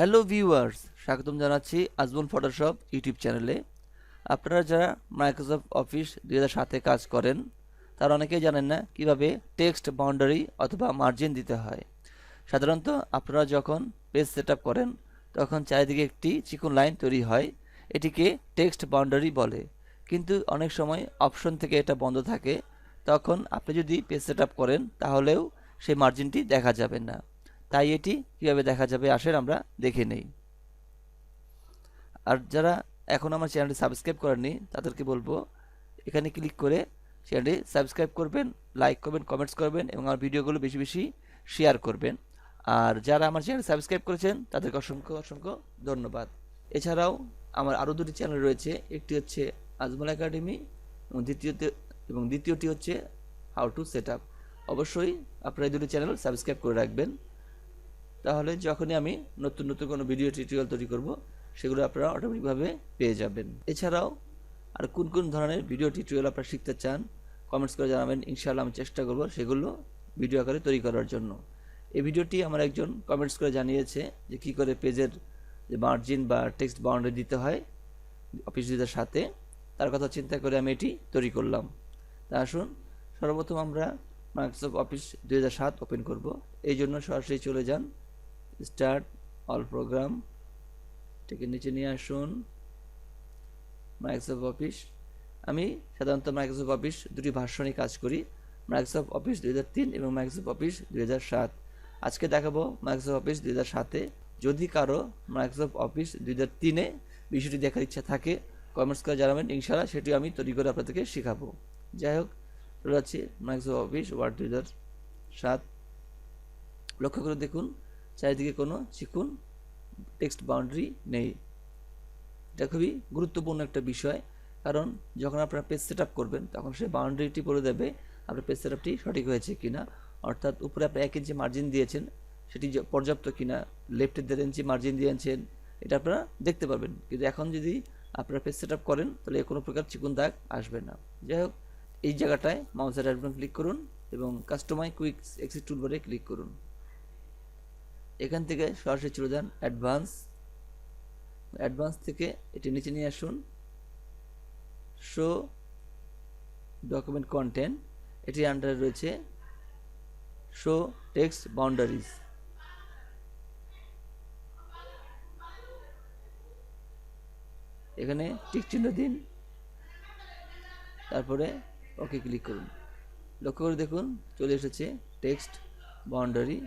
Hello viewers স্বাগতম জানাচ্ছি Ajmal Photoshop YouTube চ্যানেলে আপনারা যারা মাইক্রোসফট অফিস দুই হাজার সাতে কাজ করেন, তারা অনেকেই জানেন না কীভাবে টেক্সট বাউন্ডারি অথবা মার্জিন দিতে হয়। সাধারণত আপনারা যখন পেজ সেট করেন, তখন চারিদিকে একটি চিকন লাইন তৈরি হয়, এটিকে টেক্সট বাউন্ডারি বলে। কিন্তু অনেক সময় অপশন থেকে এটা বন্ধ থাকে, তখন আপনি যদি পেজ সেট করেন, তাহলেও সেই মার্জিনটি দেখা যাবে না। তাই এটি কীভাবে দেখা যাবে আসেন আমরা দেখে নেই। আর যারা এখন আমার চ্যানেলটি সাবস্ক্রাইব করেননি, তাদেরকে বলব, এখানে ক্লিক করে চ্যানেলটি সাবস্ক্রাইব করবেন লাইক করবেন কমেন্টস করবেন এবং আমার ভিডিওগুলো বেশি বেশি শেয়ার করবেন। আর যারা আমার চ্যানেল সাবস্ক্রাইব করেছেন, তাদেরকে অসংখ্য অসংখ্য ধন্যবাদ। এছাড়াও আমার আরও দুটি চ্যানেল রয়েছে, একটি হচ্ছে আজমল একাডেমি এবং দ্বিতীয়তে এবং দ্বিতীয়টি হচ্ছে হাউ টু সেট আপ অবশ্যই আপনারা এই দুটি চ্যানেল সাবস্ক্রাইব করে রাখবেন। তাহলে যখনই আমি নতুন নতুন কোনো ভিডিও টিউটোরিয়াল তৈরি করব, সেগুলো আপনারা অটোমেটিকভাবে পেয়ে যাবেন। এছাড়াও আর কোন কোন ধরনের ভিডিও টিউটোরিয়াল আপনারা শিখতে চান কমেন্টস করে জানাবেন, ইনশাআল্লাহ আমি চেষ্টা করব সেগুলো ভিডিও আকারে তৈরি করার জন্য। এই ভিডিওটি আমার একজন কমেন্টস করে জানিয়েছে যে কী করে পেজের যে মার্জিন বা টেক্সট বাউন্ডারি দিতে হয় অফিস ডিজার সাথে। তার কথা চিন্তা করে আমি এটি তৈরি করলাম। তা আসুন, সর্বপ্রথম আমরা মাইক্রোসফট অফিস দু হাজার সাত ওপেন করব। এই জন্য সরাসরি চলে যান। Start all program. থেকে নিচে নিয়ে আসুন। মাইক্রোসফট অফিস আমি সাধারণত মাইক্রোসফট অফিস দুটি ভার্সনে কাজ করি। মাইক্রোসফট অফিস দুই এবং মাইক্রোসফট অফিস দুই আজকে দেখাবো মাইক্রোসফট অফিস দুই সাতে। যদি কারও মাইক্রোসফট অফিস দুই হাজার তিনে বিষয়টি দেখার ইচ্ছা থাকে কমেন্টস করে জানাবেন। ইনশাআল্লাহ সেটি আমি তৈরি করে আপনাদেরকে শেখাবো। যাই হোক, চলে যাচ্ছি মাইক্রোসফট অফিস ওয়ার্ড দুই হাজার সাত। লক্ষ্য করে দেখুন চারিদিকে কোনো চিকুন টেক্সট বাউন্ডারি নেই। এটা খুবই গুরুত্বপূর্ণ একটা বিষয়, কারণ যখন আপনারা পেজ সেট করবেন, তখন সে বাউন্ডারিটি বলে দেবে আপনার পেজ সেট সঠিক হয়েছে কিনা, অর্থাৎ উপরে আপনি এক ইঞ্চি মার্জিন দিয়েছেন, সেটি পর্যাপ্ত কিনা লেফটে দেড় ইঞ্চি মার্জিন দিয়েছেন, এটা আপনারা দেখতে পারবেন। কিন্তু এখন যদি আপনারা পেজ সেট করেন, তাহলে কোনো প্রকার চিকুন দাগ আসবে না। যাই হোক, এই জায়গাটায় মাউসের রাইট ক্লিক করুন এবং কাস্টমাই কুইক এক্সিট টুলবারে ক্লিক করুন। এখান থেকে সরাসরি চলে যান অ্যাডভান্স। অ্যাডভান্স থেকে এটি নিচে নিয়ে আসুন। শো ডকুমেন্ট কন্টেন্ট এটির আন্ডারে রয়েছে। Show text boundaries. এখানে টিক চিহ্ন দিন। তারপরে ওকে ক্লিক করুন। লক্ষ্য করে দেখুন, চলে এসেছে টেক্সট বাউন্ডারি।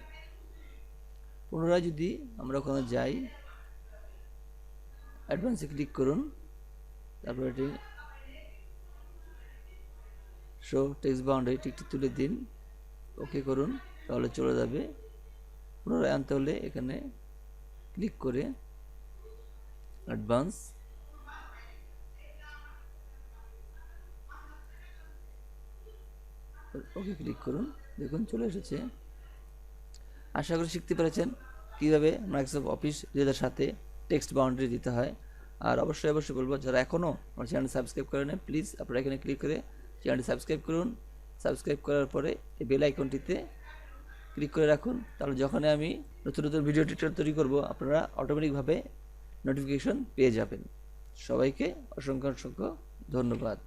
পুনরায় যদি আমরা ওখানে যাই অ্যাডভান্সে ক্লিক করুন, তারপর এটি শো টেক্সট বাউন্ডারি টিকটি তুলে দিন ওকে করুন, তাহলে চলে যাবে। পুনরায় আনতে হলে এখানে ক্লিক করে অ্যাডভান্স ওকে ক্লিক করুন। দেখুন চলে এসেছে। আশা করি শিখতে পেরেছেন। কীভাবে মাইক্রোসফট অফিস দু সাতে টেক্সট বাউন্ডারি দিতে হয়। আর অবশ্যই অবশ্যই বলব, যারা এখনও আমার চ্যানেল সাবস্ক্রাইব করে নেন প্লিজ আপনারা এখানে ক্লিক করে চ্যানেলটি সাবস্ক্রাইব করুন। সাবস্ক্রাইব করার পরে এই বেল আইকনটিতে ক্লিক করে রাখুন। তাহলে যখনই আমি নতুন নতুন ভিডিও টিউটোরিয়াল তৈরি করব, আপনারা অটোমেটিকভাবে নোটিফিকেশন পেয়ে যাবেন। সবাইকে অসংখ্য অসংখ্য ধন্যবাদ।